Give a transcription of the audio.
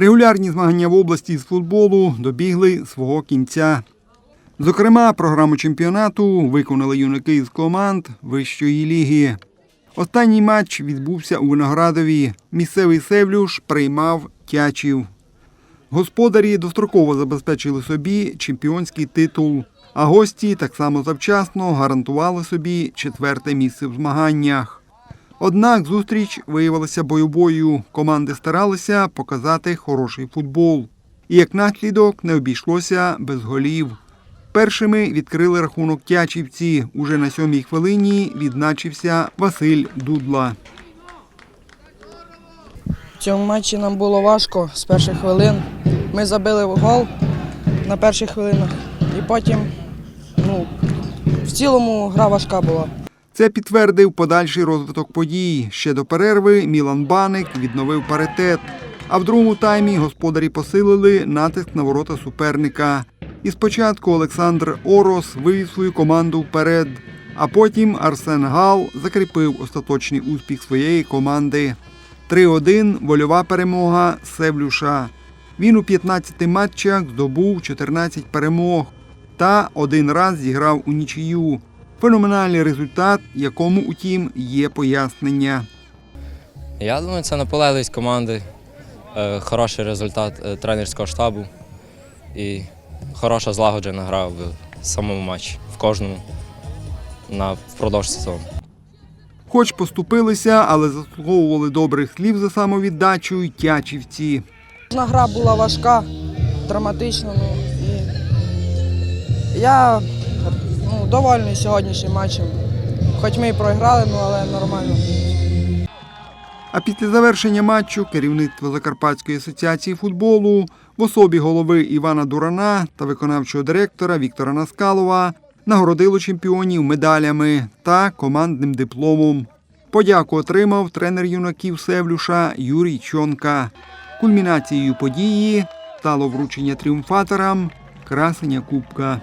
Регулярні змагання в області з футболу добігли свого кінця. Зокрема, програму чемпіонату виконали юнаки з команд вищої ліги. Останній матч відбувся у Виноградові. Місцевий Севлюш приймав тячів. Господарі достроково забезпечили собі чемпіонський титул, а гості так само завчасно гарантували собі четверте місце в змаганнях. Однак зустріч виявилася бойовою. Команди старалися показати хороший футбол. І як наслідок не обійшлося без голів. Першими відкрили рахунок тячівці. Уже на сьомій хвилині відзначився Василь Дудла. В цьому матчі нам було важко з перших хвилин. Ми забили гол на перших хвилинах і потім ну, в цілому гра важка була. Це підтвердив подальший розвиток подій. Ще до перерви Мілан Баник відновив паритет. А в другому таймі господарі посилили натиск на ворота суперника. І спочатку Олександр Орос вивів свою команду вперед, а потім Арсен Гал закріпив остаточний успіх своєї команди. 3-1 вольова перемога Севлюша. Він у 15 матчах здобув 14 перемог та один раз зіграв у нічию. Феноменальний результат, якому, утім, є пояснення. Я думаю, це наполегливість команди, е, хороший результат е, тренерського штабу і хороша злагоджена гра в самому матчі, в кожному на впродовж сезону. Хоч поступилися, але заслуговували добрих слів за самовіддачу й тячівці. Кожна гра була важка, драматична. Ну, і я ну, довольний сьогоднішнім матчем. Хоч ми і програли, ну, але нормально. А після завершення матчу керівництво Закарпатської асоціації футболу в особі голови Івана Дурана та виконавчого директора Віктора Наскалова нагородило чемпіонів медалями та командним дипломом. Подяку отримав тренер юнаків Севлюша Юрій Чонка. Кульмінацією події стало вручення тріумфаторам красення Кубка.